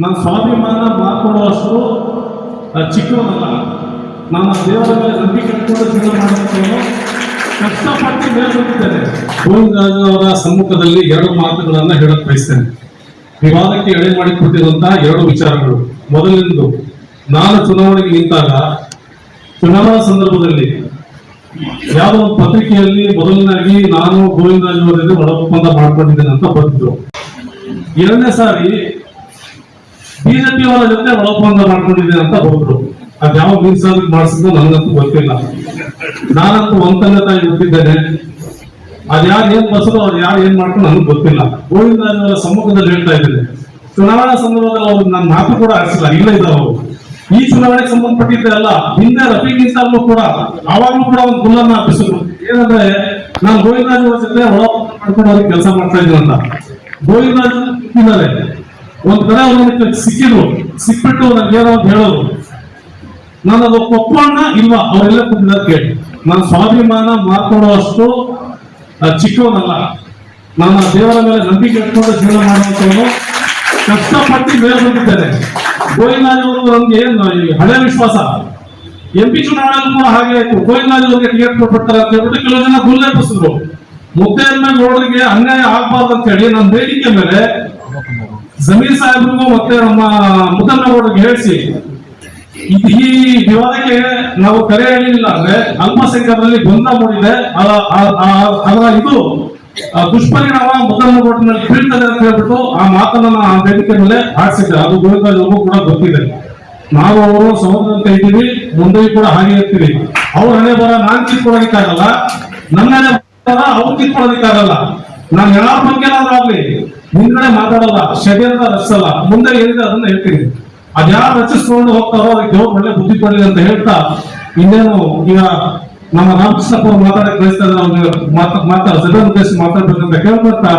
ನನ್ನ ಸ್ವಾಭಿಮಾನ ಮಾರ್ಕೊಳ್ಳುವಷ್ಟು ಚಿಕ್ಕವನಲ್ಲ. ನಾನು ದೇವರ ಮೇಲೆ ನಂಬಿಕೆ ಇಟ್ಕೊಂಡು ಜೀವನ ಮಾಡುತ್ತೇನೆ ಕಷ್ಟಪಟ್ಟು ಗೋವಿಂದರಾಜು ಅವರ ಸಮ್ಮುಖದಲ್ಲಿ ಎರಡು ಮಾತುಗಳನ್ನ ಹೇಳಕ್ ಬಯಸ್ತೇನೆ. ವಿವಾದಕ್ಕೆ ಎಡೆ ಮಾಡಿಕೊಟ್ಟಿರುವಂತಹ ಎರಡು ವಿಚಾರಗಳು. ಮೊದಲಿಂದು, ನಾನು ಚುನಾವಣೆಗೆ ನಿಂತಾಗ, ಚುನಾವಣಾ ಸಂದರ್ಭದಲ್ಲಿ ಯಾವ ಪತ್ರಿಕೆಯಲ್ಲಿ ಮೊದಲನಾಗಿ ನಾನು ಗೋವಿಂದರಾಜು ಅವರಿಗೆ ಒಳ ಒಪ್ಪಂದ ಮಾಡ್ಕೊಂಡಿದ್ದೇನೆ ಅಂತ ಬಂದಿದ್ರು ಎರಡನೇ ಸಾರಿ ಬಿಜೆಪಿ ಅವರ ಜೊತೆ ಒಳಪಂದ ಮಾಡ್ಕೊಂಡಿದ್ದೇನೆ ಅಂತ ಹೋದ್ರು. ಅದ್ ಯಾವ ಮೀನ್ಸಾಗಿ ಮಾಡಿಸಿದ್ರು ನನಗಂತೂ ಗೊತ್ತಿಲ್ಲ. ನಾನಂತೂ ಒಂದ್ ತಂಗ ತಾಯಿ ಗೊತ್ತಿದ್ದೇನೆ ಅದ್ ಯಾರು ಏನ್ ಬಸರು ಅವ್ರು ಯಾರು ಏನ್ ಮಾಡ್ಕೊಂಡು ನನಗೆ ಗೊತ್ತಿಲ್ಲ. ಗೋವಿಂದ ಸಮ್ಮುಖದಲ್ಲಿ ಹೇಳ್ತಾ ಇದ್ದೇನೆ. ಚುನಾವಣಾ ಸಂದರ್ಭದಲ್ಲಿ ಅವ್ರು ನನ್ನ ಮಾತು ಕೂಡ ಆಡಿಸಿಲ್ಲ, ಇಲ್ಲ ಇದ್ದಾರೆ ಅವರು. ಈ ಚುನಾವಣೆಗೆ ಸಂಬಂಧಪಟ್ಟಿದ್ದೆ ಅಲ್ಲ, ಹಿಂದೆ ರಫೀಕ್ ಇನ್ಸಾಲ್ನು ಕೂಡ ಅವಾಗ್ಲೂ ಕೂಡ ಒಂದು ಗುಲ್ಲನ್ನ ಹಾಕಿಸಿದ್ರು. ಏನಂದ್ರೆ, ನಾನು ಅವ್ರ ಜೊತೆ ಒಳ ಮಾಡ್ಕೊಂಡು ಅವ್ರಿಗೆ ಕೆಲಸ ಮಾಡ್ತಾ ಇದ್ದೀನಿ ಅಂತ. ಗೋವಿಂದರಾಜ್ ಒಂದ್ ಕಡೆ ಸಿಕ್ಕಿದ್ರು? ಸಿಕ್ಬಿಟ್ಟು ನನಗೆ ಏನೋ ಅಂತ ಹೇಳೋದು. ನಾನು ಅದು ಒಪ್ಪೋಣ ಇಲ್ವಾ? ಅವರೆಲ್ಲ ಕೇಳಿ. ನನ್ನ ಸ್ವಾಭಿಮಾನ ಮಾರ್ಕೊಳ್ಳುವಷ್ಟು ಅಷ್ಟು ಚಿಕ್ಕವನಲ್ಲ. ನನ್ನ ದೇವರ ಮೇಲೆ ನಂಬಿಕೆ ಇಟ್ಕೊಂಡು ಜೀವನ ಮಾಡುವಂತವನು ಕಷ್ಟಪಟ್ಟು ಮೇಲೆ ಬಂದಿದ್ದೇನೆ. ಗೋವಿಂದರಾಜ್ ಅವರು ನಮ್ಗೆ ಏನು ಹಳೆ ವಿಶ್ವಾಸ? ಎಂ ಪಿ ಚುನಾವಣೆಯಲ್ಲಿ ಕೂಡ ಹಾಗೆ ಆಯ್ತು. ಗೋವಿಂದರಾಜ್ ಅವರಿಗೆ ಟಿಕೆಟ್ ಕೊಟ್ಬಿಡ್ತಾರೆ ಅಂತ ಹೇಳ್ಬಿಟ್ಟು ಕೆಲವು ಜನ ಮುದ್ದೆ ಮುದ್ದೆಯನ್ನ ನೋಡ್ರಿಗೆ ಅನ್ಯಾಯ ಆಗ್ಬಾರ್ದು ಅಂತ ಹೇಳಿ ನನ್ನ ಬೇಡಿಕೆ ಮೇಲೆ ಜಮೀರ್ ಸಾಹೇಬ್ರಿಗೂ ಮತ್ತೆ ನಮ್ಮ ಮುದ್ದಮ್ಮನಗೌಡರಿಗೆ ಹೇಳಿಸಿ. ಈ ವಿವಾದಕ್ಕೆ ನಾವು ಕರೆ ಹೇಳಿಲ್ಲ ಅಂದ್ರೆ ಅಲ್ಪಸಂಖ್ಯಾತರಲ್ಲಿ ಗೊಂದಲ ಮೂಡಿದೆ. ಅದರ ಇದು ದುಷ್ಪರಿಣಾಮ ಮುದ್ದಮ್ಮನಗೌಡನಲ್ಲಿ ಬೀಳ್ತದೆ ಅಂತ ಹೇಳ್ಬಿಟ್ಟು ಆ ಮಾತನ್ನ ನಾನು ಆ ವೇದಿಕೆ ಮೇಲೆ ಆಡಿಸಿದ್ದೆ ಅದು ಅವ್ರಿಗೂ ಕೂಡ ಗೊತ್ತಿದೆ. ನಾವು ಅವರು ಸಹೋದರ ಅಂತ ಇದ್ದೀವಿ ಮುಂದೆ ಕೂಡ ಹಾಗೆ ಇರ್ತೀವಿ. ಅವ್ರ ಹಣೆ ಬರ ನಾನ್ ಕಿತ್ಕೊಳೋದಕ್ಕಾಗಲ್ಲ ನನ್ನ ಹಣೆ ಅವ್ರು ಕಿತ್ಕೊಳೋದಕ್ಕಾಗಲ್ಲ ನಾನು ಯಾವ ಬಗ್ಗೆ ಆಗ್ಲಿ ಮುಂದ್ಗಡೆ ಮಾತಾಡಲ್ಲ ಷಡ್ಯಂತ್ರ ರಚಿಸಲ್ಲ. ಮುಂದೆ ಹೇಳಿದ್ರೆ ಅದನ್ನ ಹೇಳ್ತೀನಿ. ಅದ್ಯಾರು ರಚಿಸ್ಕೊಂಡು ಹೋಗ್ತಾರೋ ಅದಕ್ಕೆ ದೇವ್ರು ಒಳ್ಳೆ ಬುದ್ಧಿ ಕೊಡಲಿ ಅಂತ ಹೇಳ್ತಾ ಇನ್ನೇನು ಈಗ ನಮ್ಮ ರಾಮಕೃಷ್ಣಪ್ಪ ಅವ್ರು ಮಾತಾಡಕ್ ಬಯಸ್ತಾ ಇದ್ದಾರೆ, ಅವ್ರಿಗೆ ಮಾತಾ ಮಾತಾ ಸದನ ಉದ್ದೇಶ ಮಾತಾಡ್ಬೇಕಂತ ಕೇಳ್ಕೊತಾ